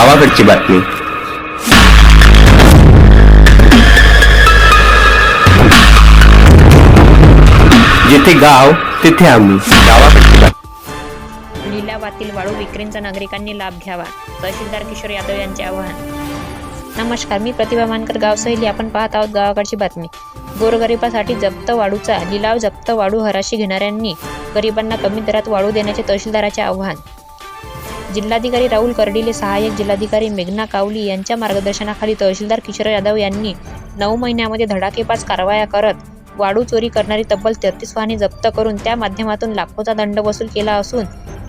गावाकडची बातमी. जिथे गाव तिथे आम्ही. गावाकडची बातमी. लिलावातील वाळू विक्रींचा नागरिकांनी लाभ घ्यावा. तहसीलदार किशोर यादव यांचे आवाहन. नमस्कार मी प्रतिभा मानकर गावसहेली आपण पाहत आहोत गावाकडची बातमी. गोरगरिबासाठी जप्त वाळूचा लिलाव जप्त वाळू हराशी घेणाऱ्यांनी गरिबांना कमी दरात वाळू देण्याचे तहसीलदाराचे आव्हान. जिल्हाधिकारी राहुल कर्डिले सहाय्यक जिल्हाधिकारी मेघना कावली यांच्या मार्गदर्शनाखाली तहसीलदार किशोर यादव यांनी नऊ महिन्यामध्ये धडाकेपास कारवाया करत वाळू चोरी करणारी तब्बल तेहतीस वाहने जप्त करून त्या माध्यमातून लाखोचा दंड वसूल केला असून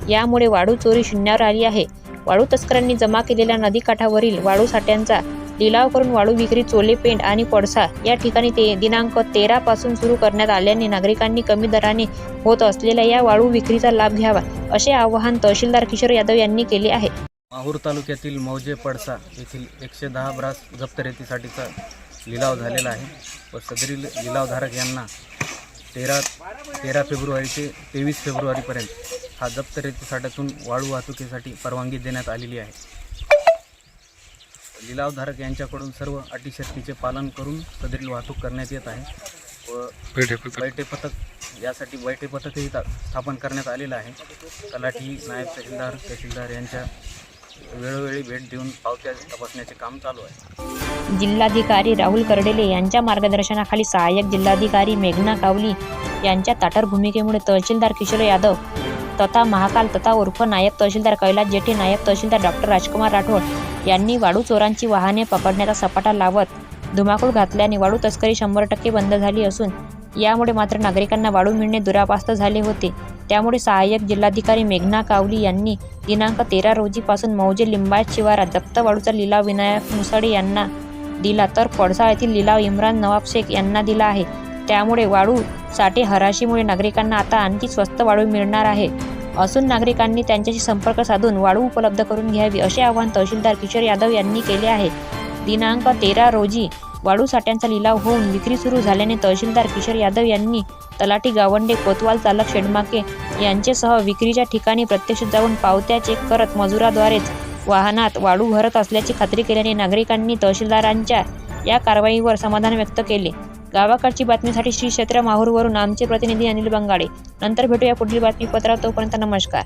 यामुळे वाळू चोरी शून्यावर आली आहे. वाळू तस्करांनी जमा केलेल्या नदीकाठावरील वाळू साठ्यांचा लिलाव करून वाळू विक्री चोले पेंट आणि पडसा या ठिकाणी ते दिनांक तेरा पासून सुरू करण्यात आल्याने नागरिकांनी कमी दराने होत असलेल्या या वाळू विक्रीचा लाभ घ्यावा असे आवाहन तहसीलदार किशोर यादव यांनी केले आहे. माहूर तालुक्यातील मौजे पडसा येथील एकशे दहा ब्रास जप्त रेतीसाठीचा लिलाव झालेला आहे व सदरील लिलावधारक यांना तेरा तेरा फेब्रुवारी ते तेवीस फेब्रुवारीपर्यंत हा जप्त रेतीसाठ्यातून वाळू वाहतुकीसाठी परवानगी देण्यात आलेली आहे. लिलावधारक यांच्याकडून सर्व अटी शर्तीचे पालन करून सदरील वाहतूक करण्यात येत आहे व बैठे पथक. यासाठी बैठे पथकही स्थापन करण्यात आलेलं आहे. तलाठी नायब तहसीलदार तहसीलदार यांच्या वेळोवेळी भेट देऊन पावत्या तपासण्याचे काम चालू आहे. जिल्हाधिकारी राहुल कर्डेले यांच्या मार्गदर्शनाखाली सहाय्यक जिल्हाधिकारी मेघना कावली यांच्या ताटर भूमिकेमुळे तहसीलदार किशोर यादव तथा महाकाल तथा उर्फ नायब तहसीलदार कैलास जेठे नायब तहसीलदार डॉक्टर राजकुमार राठोड यांनी वाळू चोरांची वाहने पकडण्याचा सपाटा लावत धुमाकूळ घातल्याने वाळू तस्करी शंभर टक्के बंद झाली असून यामुळे मात्र नागरिकांना वाळू मिळणे दुरापास्त झाले होते. त्यामुळे सहाय्यक जिल्हाधिकारी मेघना कावली यांनी दिनांक तेरा रोजीपासून मौजे लिंबायत शिवारात दत्तवाडूचा लिलाव विनायक मुसाडे यांना दिला तर पडसाळ येथील लिलाव इम्रान नवाब शेख यांना दिला आहे. त्यामुळे वाळू साठे हराशीमुळे नागरिकांना आता आणखी स्वस्त वाळू मिळणार आहे. असून नागरिकांनी त्यांच्याशी संपर्क साधून वाळू उपलब्ध करून घ्यावी असे आवाहन तहसीलदार किशोर यादव यांनी केले आहे. दिनांक तेरा रोजी वाळू साठ्यांचा लिलाव होऊन विक्री सुरू झाल्याने तहसीलदार किशोर यादव यांनी तलाठी गावंडे कोतवाल चालक शेडमाके यांचेसह विक्रीच्या ठिकाणी प्रत्यक्ष जाऊन पावत्या चेक करत मजुराद्वारेच वाहनात वाळू भरत असल्याची खात्री केल्याने नागरिकांनी तहसीलदारांच्या या कारवाईवर समाधान व्यक्त केले. गावाकडची बातमीसाठी श्री क्षेत्र माहूरवरून आमचे प्रतिनिधी अनिल बंगाडे. नंतर भेटूया पुढील बातमीपत्रात. तोपर्यंत नमस्कार.